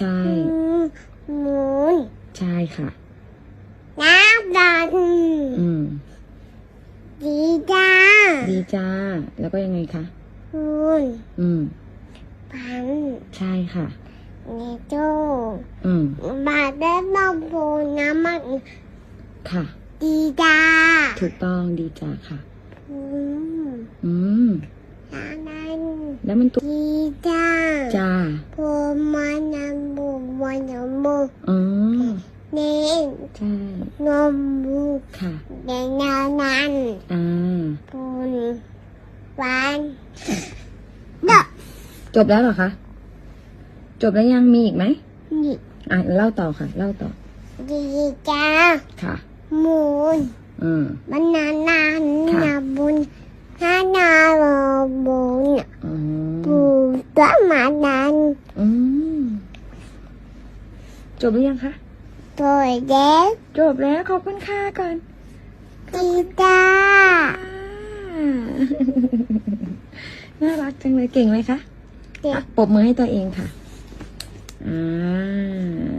ใช่หมุนใช่ค่ะ น้ำดันอืมดีจ้าดีจ้า แล้วก็ยังไงคะหมุนอืม พันใช่ค่ะ เนโจอืม บาดได้นมโบน้ำมันค่ะ ดีจ้าถูกต้องดีจ้าค่ะ อืม อืมน้ำนั้น แล้วมันตัวดีจ้าจ้าผมมันน้ำบุมันน้ำบุอ๋อเน้นใช่นมบุค่ะเดนนานันอ่าปุนหวานดอกจบแล้วเหรอคะ จบแล้วยังมีอีกไหมนี่อะเล่าต่อค่ะ เล่าต่อดีจ้าค่ะหมูนอืมมันนานนานค่ะนาบุญนานาโรบุญอ๋อปูตัวมานันอืมจบหรือยังคะตัวเด็กจบแล้วขอบคุณค่ะก่อนดีจ้าอ่าน่ารักจังเลยเก่งไหมคะเด็อะกปรบมือให้ตัวเองค่ะอ่า